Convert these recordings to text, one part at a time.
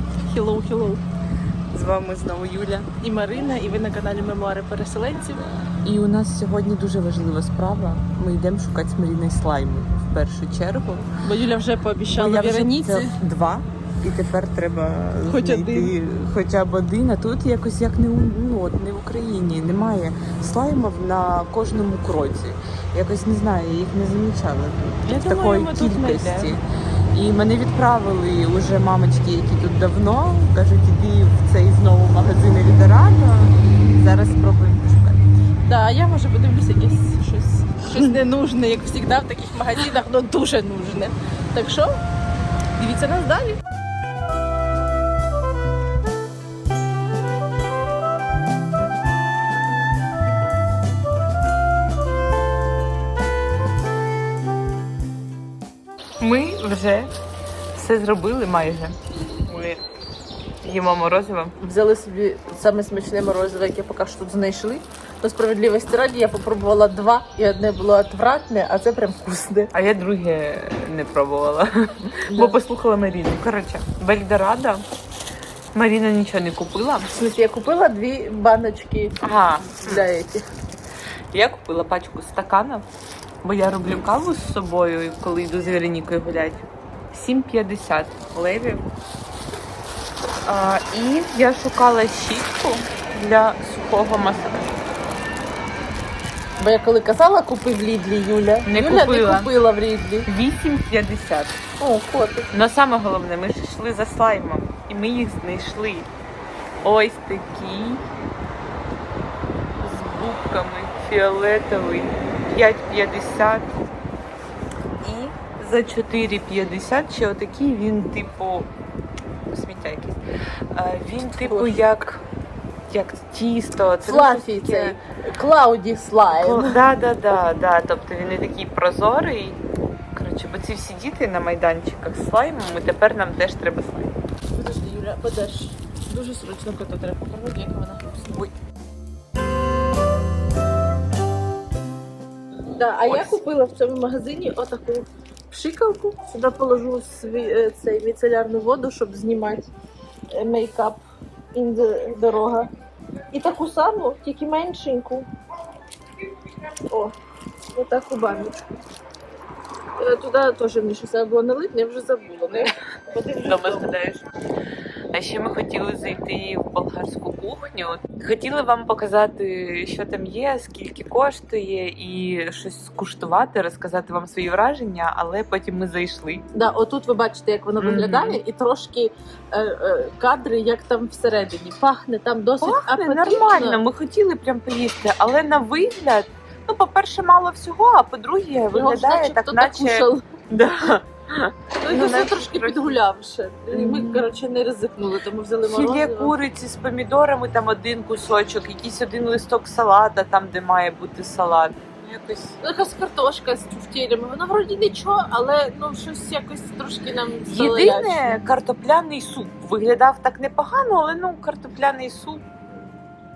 Привіт! Hello, hello! З вами знову Юля і Марина, і ви на каналі Мемуари переселенців. І у нас сьогодні дуже важлива справа. Ми йдемо шукати з Маріною слайми в першу чергу. Бо Юля вже пообіцяла Вероніці. це два. І тепер треба Хоч знайти один. хоча б один. А тут якось як не у ну, от, не в Україні. Немає слаймів на кожному кроці. Якось не знаю, я їх не замічала тут Я в думаю, такої ми тут кількості. знайдемо. І мене відправили уже мамочки, які тут давно. Кажуть, іди в цей знову магазин Елідорадо. Зараз спробуємо пошукати. Да, я може подивлюся якесь щось, щось ненужне, як завжди в таких магазинах, але дуже нужне. Так що дивіться нас далі. Вже все зробили майже. Ми їмо морозиво. Взяли собі саме смачне морозиво, яке поки що тут знайшли. До справедливості раді я попробувала два, і одне було отвратне, а це прям вкусне. А я друге не пробувала, бо послухала Маріну. Коротше, в Маріна нічого не купила. В смысле, я купила дві баночки Ага, для этих. я купила пачку стаканів, бо я роблю каву з собою, коли йду з Веронікою гуляти. 7,50 левів. А, і я шукала щітку для сухого масажу. Бо я коли казала, купи в Лідлі, Юля. Не Юля купила. не купила в Лідлі. 8,50. О, котик. Но саме головне, ми ж йшли за слаймом, і ми їх знайшли. Ось такі з бубками фіолетовий 5,50 і за 4,50 ще отакий він, типу, сміття якесь. Він, типу, як, як тісто. Це Флафі цей. Клауді слайм. Да, да, да, да. Тобто він не такий прозорий. Коротше, бо ці всі діти на майданчиках з слаймом, і тепер нам теж треба слайм. Подожди, Юля, подаш. Дуже срочно коту треба попробувати, як вона Да, а я купила в цьому магазині отаку пшикалку. Сюди положу свій, е, цей міцелярну воду, щоб знімати е, мейкап дорога. І таку саму, тільки меншеньку. О, отаку баночку. Е, Туди теж мені щось було налити, я вже забула. Ну, подивлюсь. А ще ми хотіли зайти в болгарську кухню. Хотіли вам показати, що там є, скільки коштує, і щось скуштувати, розказати вам свої враження, але потім ми зайшли. Да, отут ви бачите, як воно виглядає, і трошки е, е, кадри, як там всередині. Пахне там досить Пахне апетитно. нормально. Ми хотіли прям поїсти, але на вигляд. Ну, по-перше, мало всього, а по-друге, виглядає так, наче. Да. Ну, Ну, все трошки підгулявши. І Ми, коротше, не ризикнули, тому взяли Філе морозиво. куриці з помідорами, там один кусочок, якийсь один листок салата, там, де має бути салат. Якось Ну, якась картошка з тюфтелями. Вона вроді нічого, але ну щось якось трошки нам стало єдине картопляний суп. Виглядав так непогано, але ну картопляний суп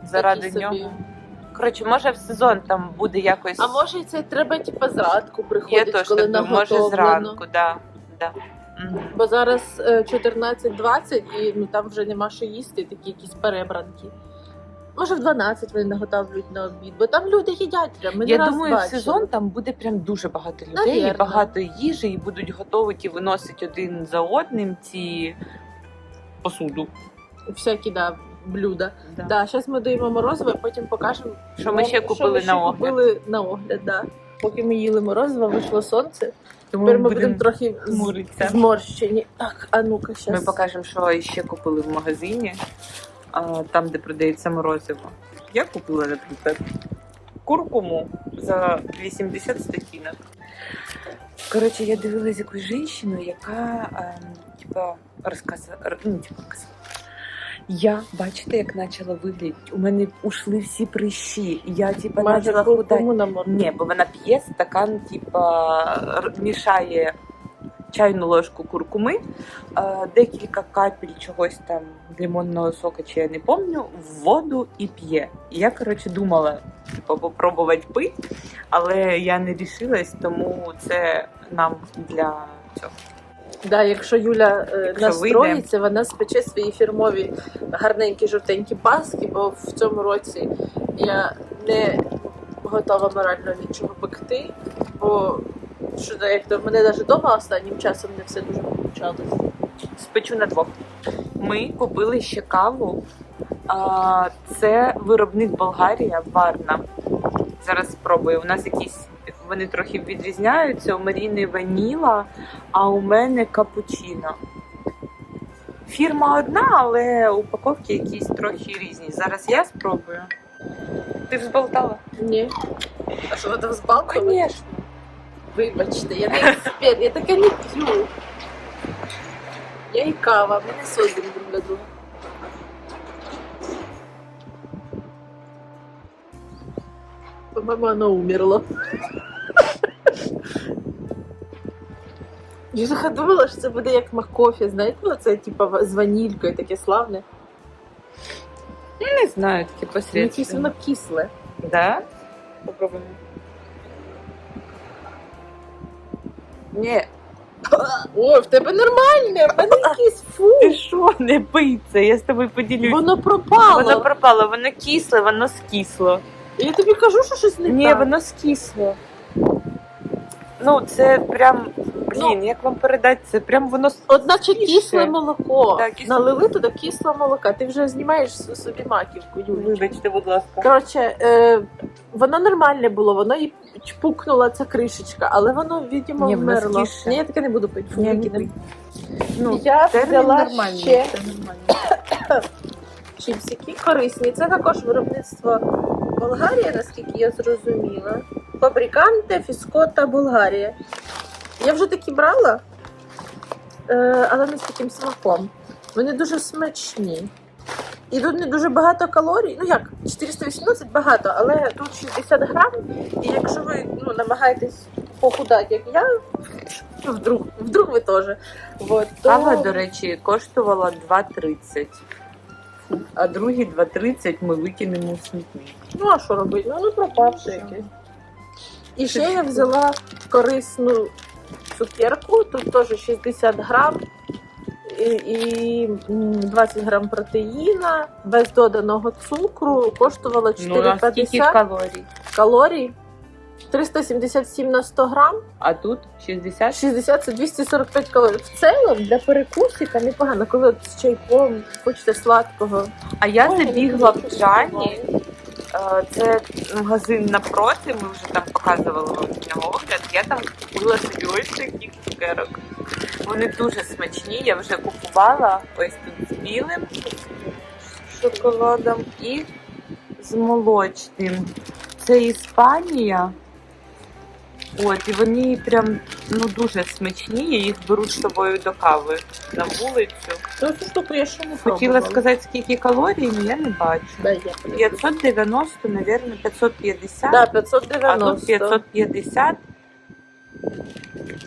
заради нього. Коротше, може в сезон там буде якось. А може і це треба типу, зранку приходити, теж коли думаю, може наготовлено. зранку, да. Да. Мгм. Бо зараз е, 14.20 і ну там вже нема що їсти, такі якісь перебранки. Може в 12 вони наготовлюють на обід, бо там люди їдять прям. Ми не Я раз думаю, в бачили. сезон там буде прям дуже багато людей, і Навірно. багато їжі, і будуть готові і виносити один за одним ці посуду. всякі да, блюда. Да. Да, зараз ми доїмо морозиво, а потім покажемо, Що ми ще що купили ми ще на огляд. купили на огляд. Да. Поки ми їли морозиво, вийшло сонце. Тому Тепер ми будемо будемо трохи з- хмуритися. зморщені. Так, а ну-ка, Ми зараз. покажемо, що ще купили в магазині, а, там, де продається морозиво. Я купила, наприклад, куркуму за 80 статінок. Коротше, я дивилась якусь жінку, яка ем, типа розказала, ну, типа, казала. Я бачите, як почала виглядати. У мене ушли всі прищі. Я типа почала худати. Ні, бо вона п'є стакан, типа мішає чайну ложку куркуми, е, декілька капель чогось там лимонного сока, чи я не пам'ятаю, в воду і п'є. Я, коротше, думала, типа, попробувати пити, але я не рішилась, тому це нам для цього. Да, якщо Юля е, Якщо настроїться, вона спече свої фірмові гарненькі жовтенькі паски, бо в цьому році я не готова морально нічого пекти, бо що як то мене навіть вдома останнім часом не все дуже получалось. Спечу на двох. Ми купили ще каву. А, це виробник Болгарія, Варна. Зараз спробую. У нас якісь вони трохи відрізняються. У Маріни ваніла, а у мене капучино. Фірма одна, але упаковки якісь трохи різні. Зараз я спробую. Ти взболтала? Ні. А що треба взбалкувати? Звісно. Вибачте, я не експерт, я таке не п'ю. Я і кава, ми не создані друг для друга. По-моему, оно умерло. Я ж думала, що це буде як макофі, знаєте, ну це типа з ванількою, таке славне. Не знаю, таке Ну, Якесь воно кисле. Да? Попробуємо. Ні, Ой, в тебе нормальне, в мене якийсь фу. ти що, не пий це, я з тобою поділюсь. Воно пропало. Воно пропало, воно кисле, воно скисло. Я тобі кажу, що щось не Ні, так. воно скисло. Ну, це прям, блін, як вам передати це? Прям воно Одначе Кисле. молоко. Так, кисле. Налили туди кисле молока. Ти вже знімаєш собі маківку, Юлі. Вибачте, будь ласка. Коротше, е, воно нормальне було, воно і чпукнула ця кришечка, але воно, видимо, Ні, воно вмерло. скисше. Ні, я таке не буду пити. Фу, Ні, викидай. ні, Ну, я термін взяла нормальний. ще Це нормально. чіпсики корисні. Це також виробництво Болгарія, наскільки я зрозуміла. Фабриканте Фіскота Болгарія. Я вже такі брала, е, але не з таким смаком. Вони дуже смачні. І тут не дуже багато калорій. Ну як, 418 багато, але тут 60 грам. І якщо ви ну, намагаєтесь похудати, як я, вдруг, вдруг ви теж. Вот, то... Кава, до речі, коштувала 2,30. А другі 2,30 ми викинемо в смітник. Ну, а що робити? Ну, ну пропавши якесь. І ще я взяла корисну цукерку, тут теж 60 грам і, і 20 грам протеїна, без доданого цукру, коштувала Ну, 4,50 калорій? калорій. 377 на 100 грам, А тут 60? 60 це 245 калорій. В цілому для перекусика непогано, коли от з чайком хочете сладкого. А я забігла в Джані. Це магазин напроти, ми вже там показували вам на огляд. Я там купила собі ось таких цукерок. Вони дуже смачні, я вже купувала ось тут з білим шоколадом і з молочним. Це Іспанія. От, і вони прям ну дуже смачні. Я їх беру з собою до кави на вулицю. Ну, цю штуку я ще не Хотіла пробувала. сказати, скільки калорій, але я не бачу. Да, я 590, наверное, 550. Да, а 590. тут 550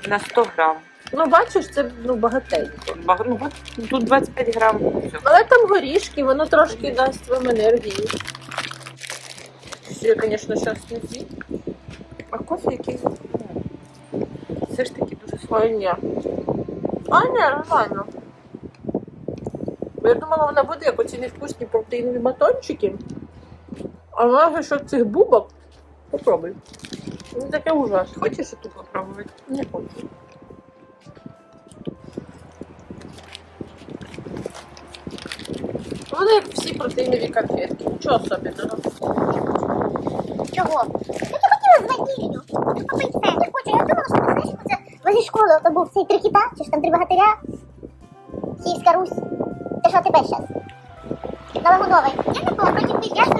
на 100 грам. Ну, бачиш, це ну, багатенько. Баг- Ну, от тут 25 грам. Але там горішки, воно трошки дасть вам енергії. Що я, звісно, зараз не з'їм. А кофе якийсь ну, все ж таки дуже Ой, А, ні, нормально. Бо я думала, вона буде як оці невкусні протеїнові батончики. А вона що цих бубок. Попробуй. Не таке ужасне. Хочеш тут попробувати? Не хочу. Вони як всі протеїнові конфетки. Нічого особливого. Чого? Я. Не хочу. Я думала, що знаєш, це возле школи то був цей три кита, чи ж там три богатиря. Київська Русь. Це що тебе зараз? На Я не була, потім ти ясно.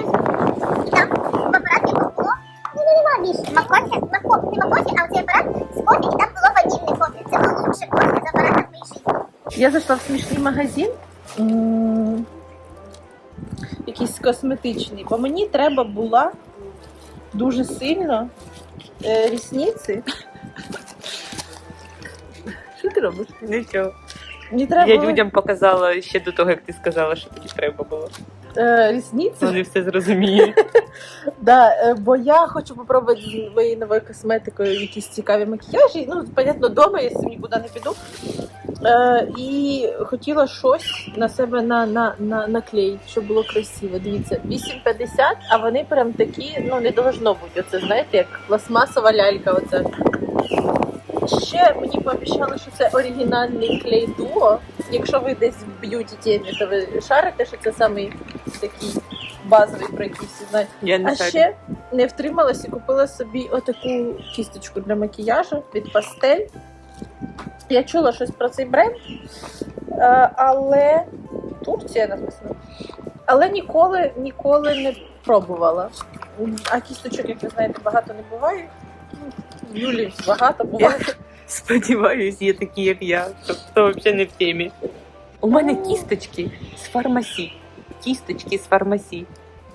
І там в апараті було. Ну, ну, нема більше. Макофе? Мако, не макофе, а оцей апарат з і там було ванільне кофе. Це було лучше кофе з апаратом вийшли. Я зайшла в смішний магазин. Якийсь косметичний, бо мені треба була дуже сильно е, рісниці. Що ти робиш? Нічого. Мені треба Я людям показала ще до того, як ти сказала, що тобі треба було. е, рісниці. Вони все зрозуміють. Да, е, бо я хочу попробувати з моєю новою косметикою якісь цікаві макіяжі. Ну, понятно, вдома, я цим нікуди не піду. Е, і хотіла щось на себе на, на, на, наклеїти, щоб було красиво. Дивіться, 8,50, а вони прям такі, ну не должно бути. Оце, знаєте, як пластмасова лялька. Оце. Ще мені пообіцяли, що це оригінальний клей дуо. Якщо ви десь в б'юті темі, то ви шарите, що це самий такий базовий, про який всі знають. Я не А шарю. ще не втрималась і купила собі отаку кісточку для макіяжу від пастель. Я чула щось про цей бренд, е, але Турція написано. Але ніколи, ніколи не пробувала. А кісточок, як ви знаєте, багато не буває. Ну, Юлі багато буває. Сподіваюсь, є такі, як я, тобто взагалі не в темі. У мене кісточки з фармасі. Кісточки з фармасі.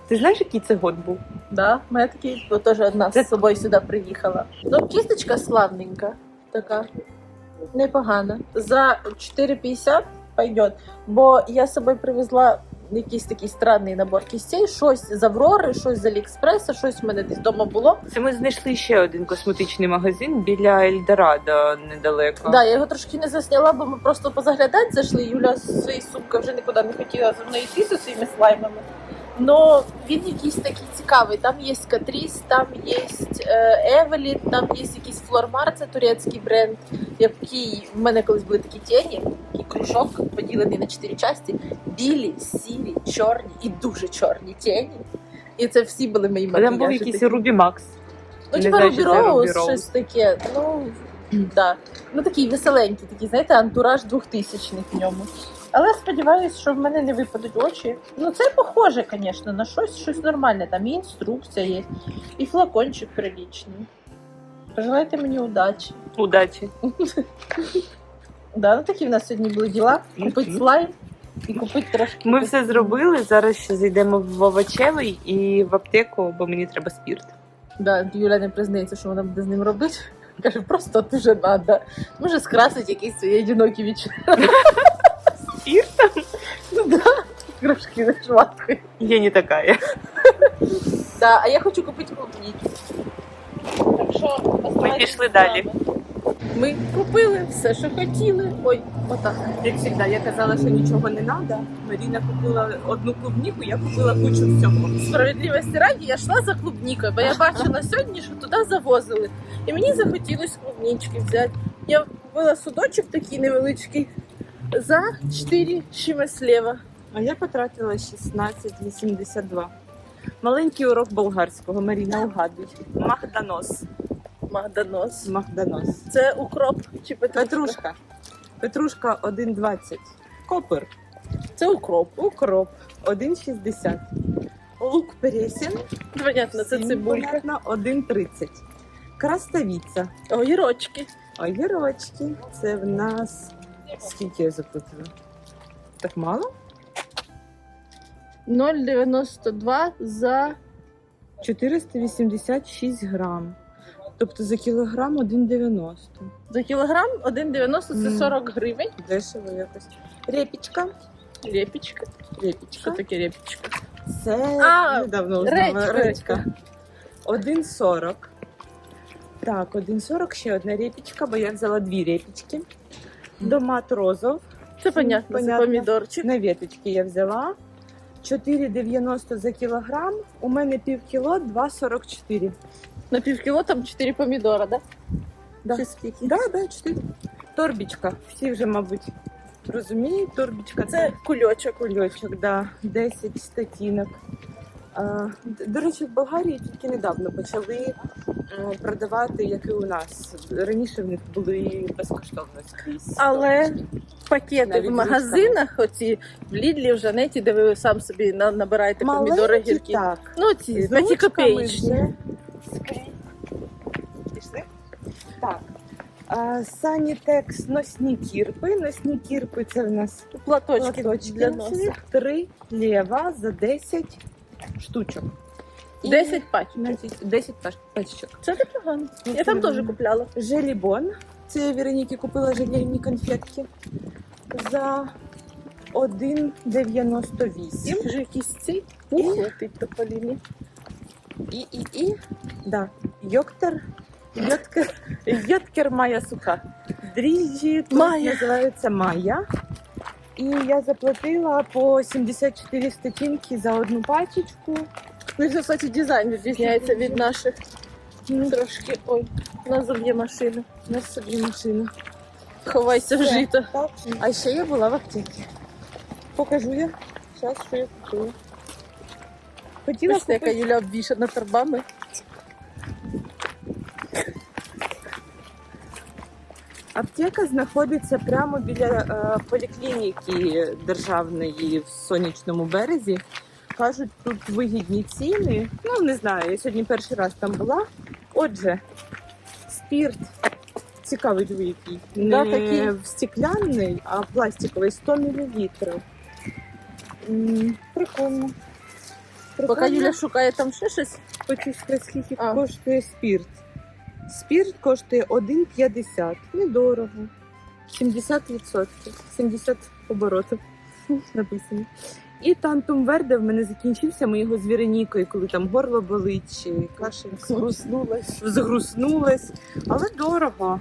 Ти знаєш, який це год був? Да, мене такий, бо теж одна з собою сюди приїхала. Ну, кісточка славненька, така, непогана. За 4,50 пойдет. Бо я з собою привезла якийсь такий странний набор кістей, щось з Аврори, щось з Аліекспреса, щось в мене десь вдома було. Це ми знайшли ще один косметичний магазин біля Ельдорадо недалеко. Да, я його трошки не засняла, бо ми просто позаглядати зайшли. Юля з своєю сумкою вже нікуди не хотіла зі мною йти зі своїми слаймами. Но він якийсь такий цікавий. Там є Катріс, там є Евелін, там є якийсь Флормар, це турецький бренд, який в мене колись були такі тіні, такий кружок поділений на чотири частини. Білі, сірі, чорні і дуже чорні тіні. І це всі були мої макіяжі. Там був якийсь. Рубі Макс. Ну, типа Рубі Роуз, щось таке. Ну, да. ну такий веселенький, такий, знаєте, антураж 2000-х в ньому. Але сподіваюся, що в мене не випадуть очі. Ну, це похоже, звісно, на щось, щось нормальне. Там і інструкція є, і флакончик прилічний. Пожелайте мені удачі. Удачі. Да, ну такі в нас сьогодні були діла. Купити слайм і купити трошки. Ми все зробили. Зараз ще зайдемо в овочевий і в аптеку, бо мені треба спірт. Да, Юля не признається, що вона буде з ним робити. Каже, просто дуже треба. Може скрасить якийсь свій одинокий вечір. Спірт? Ну да, кружки на шватку. Я не така. Да, а я хочу купити клубніки. Так що Ми пішли далі. Ми купили все, що хотіли. Ой, отак. Як завжди, я казала, що нічого не треба. Маріна купила одну клубніку, я купила кучу всього. Справедливості раді я йшла за клубнікою, бо я бачила сьогодні, що туди завозили. І мені захотілося клубнічки взяти. Я купила судочок такий невеличкий за 4 чимось. А я потратила 16,82. Маленький урок болгарського. Маріна, угадуй. Махданос. Магданос. Махданос. Це укроп чи петрушка? Петрушка. Петрушка 1,20. Копер. Це укроп. Укроп 1,60. Лук пересін. Понятно, це цибулька. понятно, 1,30. Краставіця. Огірочки. Огірочки. Це в нас. Скільки я заплатила? Так мало? 0,92 за 486 грам. Тобто за кілограм 1,90. за кілограм 1,90 це Мгм. 40 гривень. Дешево якось. Репічка. Репічка. Що Репічка. таке репічка? Це А, недавно узнала. редька, Редька. 1,40. Так, 1,40 ще одна репічка, бо я взяла дві репічки. Домат розов. Це понятно, це Понятно. помідорчик. На веточки я взяла. 4,90 за кілограм. У мене пів кіло 2,44. На півкіло там 4 помідора, да? Да. Чи скільки? Да, да, 4. Торбічка. Всі вже, мабуть, розуміють. Торбічка Це кульочок. кульочок, да, 10 статінок. А, до речі, в Болгарії тільки недавно почали е, продавати, як і у нас. Раніше в них були безкоштовно скрізь. Але пакети Навіть в магазинах, оці в Лідлі, в Жанеті, де ви сам собі на- набираєте помідори Маленькі, гіркі. так. Ну, ці З 5 ручками копеечні. вже Так. А, Санітекс носні кірпи. Носні кірпи це в нас Платочки, платочки. для носа. 3 лєва за 10 штучок. І, 10 пачок. Значить, 10 пачок. Це непогано. Я там теж купляла. Желібон. Це я Вероніки купила желейні конфетки за 1,98. Вже якийсь цей пух летить до поліні. І, і, і, да, йоктер, йоткер, йоткер моя суха. дріжджі тут Майя. називаються Майя. І я заплатила по 74 статінки за одну пачечку. Ну, це, кстати, дизайн відрізняється від наших. Трошки. Ой, у нас заб'є машина. У нас собі машина. Ховайся в жито. А ще я була в аптеці. Покажу я. Зараз, що я купила. Хотіла Бачите, яка купити. Юля обвішана торбами. Аптека знаходиться прямо біля е, поліклініки державної в сонячному березі. Кажуть, тут вигідні ціни. Ну, не знаю, я сьогодні перший раз там була. Отже, спірт. Цікавий диви який. Да, такий. стеклянний, а пластиковий 100 мл. Прикольно. Поки Прикольно. Юля шукає там ще щось. Хочу сказати, скільки А. коштує спірт. Спірт коштує 1,50. Недорого. 70%. 70 оборотів написано. І тантум верде в мене закінчився. Ми його з Віронікою, коли там горло болить чи кашель. Згруснулась. Згруснулась. Але дорого.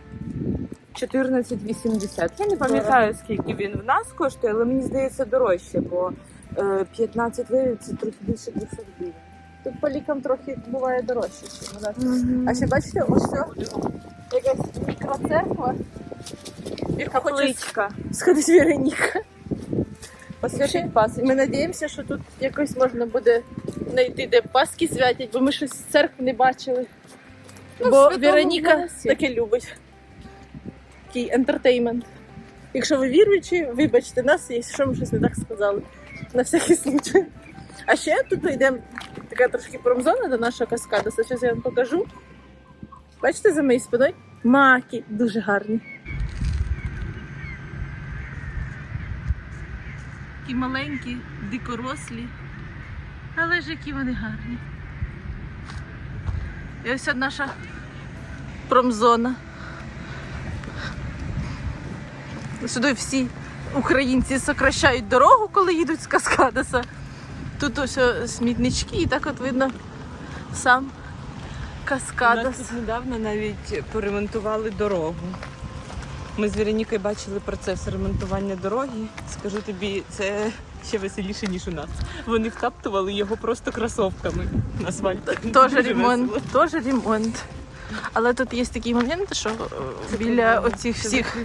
14,80. Я не пам'ятаю, скільки він в нас коштує, але мені здається дорожче, бо е, 15 левів це трохи більше 200 гривень. Тут по лікам трохи буває дорожче, ніж у нас. А ще бачите, ось це якась мікроцерква. Яка хоче Капличка. сходить Вероніка. Посвятить пасочку. Ми надіємося, що тут якось можна буде знайти, де паски святять, бо ми щось з церкви не бачили. Ну, в бо Святому Вероніка таке любить. Такий ентертеймент. Якщо ви віруючі, вибачте нас, якщо ми щось не так сказали. На всякий случай. А ще тут йде така трошки промзона до нашого каскаду. Зараз я вам покажу. Бачите за моєю спиною? Маки дуже гарні. Такі маленькі, дикорослі. Але ж які вони гарні. І ось наша промзона. Сюди всі українці сокращають дорогу, коли їдуть з Каскадеса. Тут ось смітнички, і так от видно сам У нас тут недавно навіть поремонтували дорогу. Ми з Веронікою бачили процес ремонтування дороги. Скажу тобі, це ще веселіше, ніж у нас. Вони втаптували його просто кросовками на асфальт. Теж ремонт, теж ремонт. Але тут є такий момент, що е, біля оцих всіх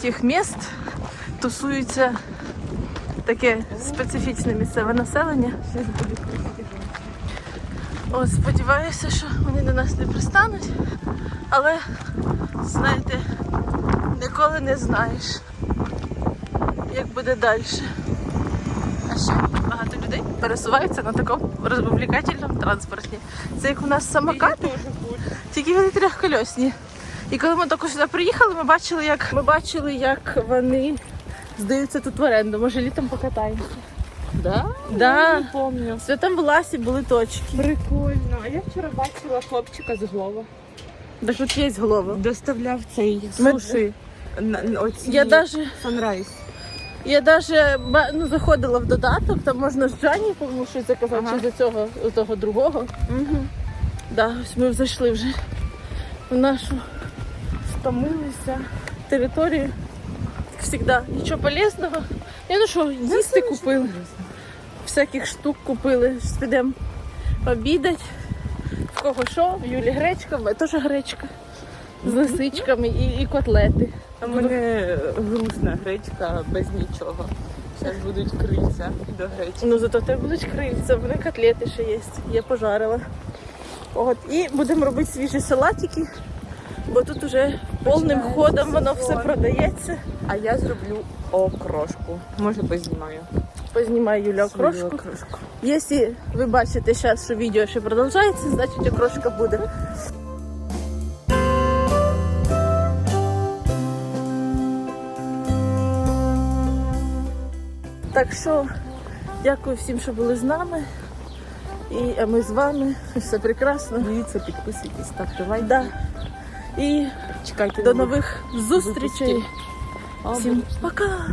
цих міст тусується таке специфічне місцеве населення. О, сподіваюся, що вони до нас не пристануть. Але, знаєте, ніколи не знаєш, як буде далі. А ще багато людей пересуваються на такому розвлекательному транспорті. Це як у нас самокати, тільки вони трьохкольосні. І коли ми тільки сюди приїхали, ми бачили, як ми бачили, як вони здаються тут в оренду. Може літом покатаємося. Да? Да. Я не пам'ятаю. В Святому Власі були точки. Прикольно. А я вчора бачила хлопчика з Глова. Так тут є голова. Доставляв цей суші. На, на оці Я даже, Sunrise. я даже ба- ну, заходила в додаток, там можна з Джані, тому що заказати Ага. чи до цього, того другого. Угу. Да, ось ми зайшли вже в нашу Втомилися. територію. Завжди, нічого полезного. Я ну що, їсти купили, всяких штук купили. Підемо обідати. В кого що? В Юлі гречка, в мене теж гречка. З лисичками і, і котлети. У мене грустна гречка без нічого. Зараз будуть крильця до гречки. Ну зато тебе будуть крильця, в мене котлети ще є. Я пожарила. От, і будемо робити свіжі салатики, бо тут уже повним ходом воно все продається. А я зроблю окрошку. Може познімаю. Познімаю Юля окрошку. окрошку. Якщо ви бачите зараз, що відео ще продовжується, значить окрошка буде. Так що дякую всім, що були з нами. І а ми з вами. Все прекрасно. Дивіться, підписуйтесь, ставте лайк. Да. І Чекайте до нових зустрічей. Всім пока!